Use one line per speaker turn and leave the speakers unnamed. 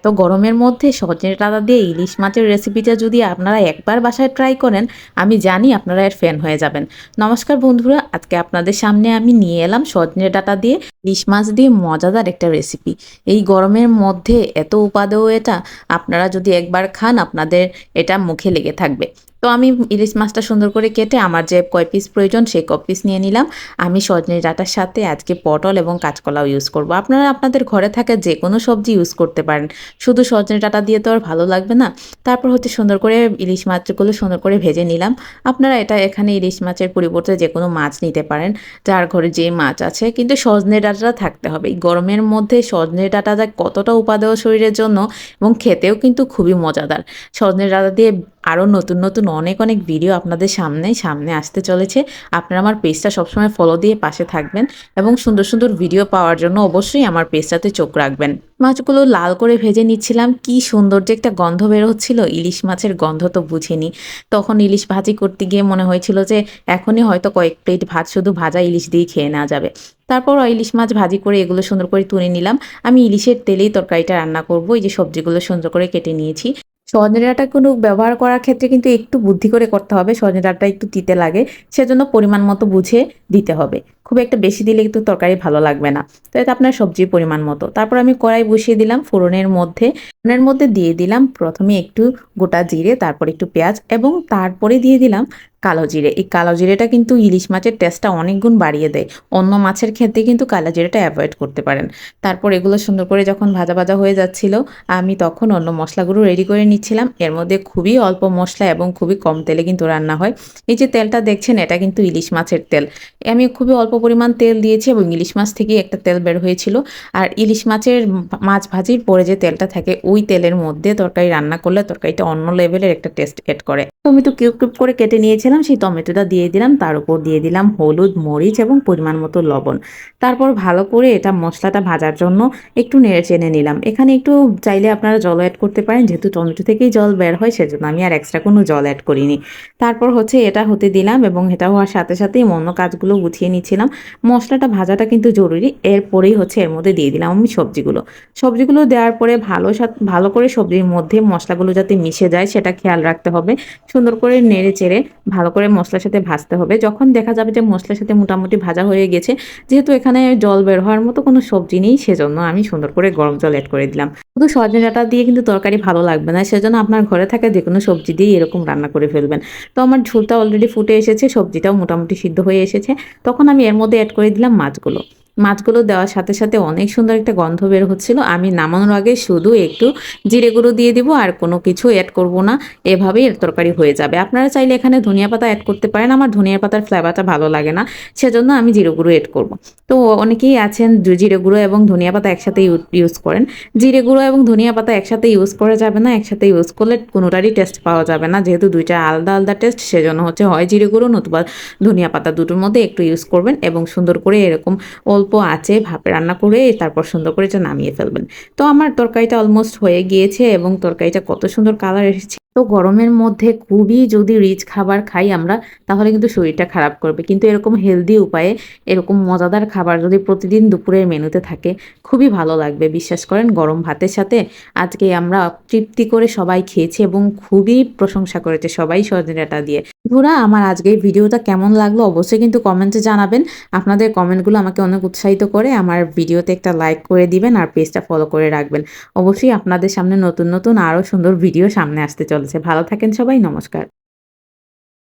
এত গরমের মধ্যে সজনে ডাঁটা দিয়ে ইলিশ মাছের রেসিপিটা যদি আপনারা একবার বাসায় ট্রাই করেন, আমি জানি আপনারা এর ফ্যান হয়ে যাবেন। নমস্কার বন্ধুরা, আজকে আপনাদের সামনে আমি নিয়ে এলাম সজনে ডাঁটা দিয়ে ইলিশ মাছ দিয়ে মজাদার একটা রেসিপি এই গরমের মধ্যে এত উপাদেয় এটা, আপনারা যদি একবার খান, আপনাদের এটা মুখে লেগে থাকবে। তো আমি ইলিশ মাছটা সুন্দর করে কেটে আমার যে কয় পিস প্রয়োজন সেই ক পিস নিয়ে নিলাম। আমি সজনে ডাটার সাথে আজকে পটল এবং কাঁচকলাও ইউজ করব। আপনারা আপনাদের ঘরে থাকা যে কোনো সবজি ইউজ করতে পারেন। শুধু সজনে ডাটা দিয়ে তো আর ভালো লাগবে না। তারপর হচ্ছে সুন্দর করে ইলিশ মাছগুলো সুন্দর করে ভেজে নিলাম। আপনারা এটা এখানে ইলিশ মাছের পরিবর্তে যে কোনো মাছ নিতে পারেন। যার ঘরে যে মাছ আছে। কিন্তু সজনে ডাঁটাটা থাকতে হবে। এই গরমের মধ্যে সজনে ডাটা ডাঁটাটা কতটা উপাদেয় শরীরের জন্য এবং খেতেও কিন্তু খুবই মজাদার। সজনে ডাঁটা দিয়ে আরও নতুন নতুন অনেক অনেক ভিডিও আপনাদের সামনে সামনে আসতে চলেছে। আপনারা আমার পেজটা সবসময় ফলো দিয়ে পাশে থাকবেন এবং সুন্দর সুন্দর ভিডিও পাওয়ার জন্য অবশ্যই আমার পেজটাতে চোখ রাখবেন। মাছগুলো লাল করে ভেজে নিচ্ছিলাম। কি সুন্দর যে একটা গন্ধ বের হচ্ছিল। ইলিশ মাছের গন্ধ তো বুঝিনি। তখন ইলিশ ভাজি করতে গিয়ে মনে হয়েছিল যে এখনই হয়তো কয়েক প্লেট ভাত শুধু ভাজা ইলিশ দিয়ে খেয়ে নেওয়া যাবে। তারপর ইলিশ মাছ ভাজি করে এগুলো সুন্দর করে তুলে নিলাম। আমি ইলিশের তেলেই তরকারিটা রান্না করব। এই যে সবজিগুলো সুন্দর করে কেটে নিয়েছি। সজনে ডাঁটা কোনো ব্যবহার করার ক্ষেত্রে কিন্তু একটু বুদ্ধি করে করতে হবে সজনে ডাঁটা একটু তিতে লাগে, সেজন্য পরিমাণ মতো বুঝে দিতে হবে। খুব একটা বেশি দিলে কিন্তু তরকারি ভালো লাগবে না। তো এটা আপনার সবজির পরিমাণ মতো। তারপর আমি কড়াই বসিয়ে দিলাম ফোড়নের মধ্যে। ফোড়নের মধ্যে দিয়ে দিলাম প্রথমে একটু গোটা জিরে, তারপর একটু পেঁয়াজ এবং তারপরে দিয়ে দিলাম কালো জিরে। এই কালো জিরেটা কিন্তু ইলিশ মাছের টেস্টটা অনেক গুণ বাড়িয়ে দেয়। অন্য মাছের ক্ষেত্রে কিন্তু কালো জিরেটা অ্যাভয়েড করতে পারেন। তারপর এগুলো সুন্দর করে যখন ভাজা ভাজা হয়ে যাচ্ছিল, আমি তখন অন্য মশলাগুলো রেডি করে নিচ্ছিলাম। এর মধ্যে খুবই অল্প মশলা এবং খুবই কম তেলে কিন্তু রান্না হয়। এই যে তেলটা দেখছেন, এটা কিন্তু ইলিশ মাছের তেল। আমি খুবই অল্প পরিমাণ তেল দিয়েছি এবং ইলিশ মাছ থেকেই একটা তেল বের হয়েছিল। আর ইলিশ মাছের মাছ ভাজির পরে যে তেলটা থাকে, ওই তেলের মধ্যে তরকারি রান্না করলে তরকারিটা অন্য লেভেলের একটা টেস্ট এড করে। টমেটো কিউব কিউব করে কেটে নিয়েছিলাম, সেই টমেটোটা দিয়ে দিলাম। তার উপর দিয়ে দিলাম হলুদ, মরিচ এবং পরিমাণ মতো লবণ। তারপর ভালো করে এটা মশলাটা ভাজার জন্য একটু নেড়ে চেনে নিলাম। এখানে একটু চাইলে আপনারা জল অ্যাড করতে পারেন, যেহেতু টমেটো থেকেই জল বের হয়, সেজন্য আমি আর এক্সট্রা কোনো জল অ্যাড করিনি। তারপর হচ্ছে এটা হতে দিলাম এবং এটা হওয়ার সাথে সাথেই অন্য কাজগুলো গুছিয়ে নিচ্ছিলাম। মশলাটা ভাজাটা কিন্তু জরুরি। এরপরেই হচ্ছে এর মধ্যে দিয়ে দিলাম আমি সবজিগুলো। সবজিগুলো দেওয়ার পরে ভালো ভালো করে সবজির মধ্যে মশলাগুলো যাতে মিশে যায় সেটা খেয়াল রাখতে হবে। সুন্দর করে নেড়ে চেড়ে ভালো করে মশলার সাথে ভাজতে হবে। যখন দেখা যাবে যে মশলার সাথে মোটামুটি ভাজা হয়ে গেছে, যেহেতু এখানে জল বের হওয়ার মতো কোনো সবজি নেই, সেজন্য আমি সুন্দর করে গরম জল অ্যাড করে দিলাম। শুধু সজনে ডাটা দিয়ে কিন্তু তরকারি ভালো লাগবে না, সেজন্য আপনার ঘরে থাকা যে কোনো সবজি দিয়ে এরকম রান্না করে ফেলবেন। তো আমার ঝোলটা অলরেডি ফুটে এসেছে, সবজিটাও মোটামুটি সিদ্ধ হয়ে এসেছে। তখন আমি এর মধ্যে অ্যাড করে দিলাম মাছগুলো। মাছগুলো দেওয়ার সাথে সাথে অনেক সুন্দর একটা গন্ধ বের হচ্ছিল। আমি নামানোর আগে শুধু একটু জিরে গুঁড়ো দিয়ে দিব আর কোনো কিছু অ্যাড করব না। এভাবেই তরকারি হয়ে যাবে। আপনারা চাইলে এখানে ধনিয়া পাতা অ্যাড করতে পারেন। আমার ধনিয়া পাতার ফ্লেভারটা ভালো লাগে না। সেজন্য আমি জিরে গুঁড়ো অ্যাড করব। তো অনেকেই আছেন জিরে গুঁড়ো এবং ধনিয়া পাতা একসাথে ইউজ করেন। জিরে গুঁড়ো এবং ধনিয়া পাতা একসাথে ইউজ করা যাবে না। একসাথে ইউজ করলে কোনোটারই টেস্ট পাওয়া যাবে না। যেহেতু দুইটা আলাদা আলাদা টেস্ট সেজন্য হচ্ছে হয় জিরে গুঁড়ো নতুবা ধনিয়া পাতা দুটোর মধ্যে একটু ইউজ করবেন এবং সুন্দর করে এরকম অল্প আছে, ভাপে রান্না করে তারপর সুন্দর করে এটা নামিয়ে ফেলবেন। তো আমার তরকারিটা অলমোস্ট হয়ে গিয়েছে এবং তরকারিটা কত সুন্দর কালার এসেছে। তো গরমের মধ্যে খুবই যদি রিচ খাবার খাই আমরা, তাহলে কিন্তু শরীরটা খারাপ করবে। কিন্তু এরকম হেলদি উপায়ে এরকম মজাদার খাবার যদি প্রতিদিন দুপুরের মেনুতে থাকে, খুবই ভালো লাগবে। বিশ্বাস করেন, গরম ভাতের সাথে আজকে আমরা তৃপ্তি করে সবাই খেয়েছি এবং খুবই প্রশংসা করেছে সবাই সজনেটা দিয়ে। ধরা আমার আজকের ভিডিওটা কেমন লাগল অবশ্যই কিন্তু কমেন্টে জানাবেন। আপনাদের কমেন্টগুলো আমাকে অনেক উৎসাহিত করে আমার ভিডিওতে একটা লাইক করে দিবেন আর পেজটা ফলো করে রাখবেন। অবশ্যই আপনাদের সামনে নতুন নতুন আরও সুন্দর ভিডিও সামনে আসতে চলেছে। ভালো থাকেন সবাই, নমস্কার।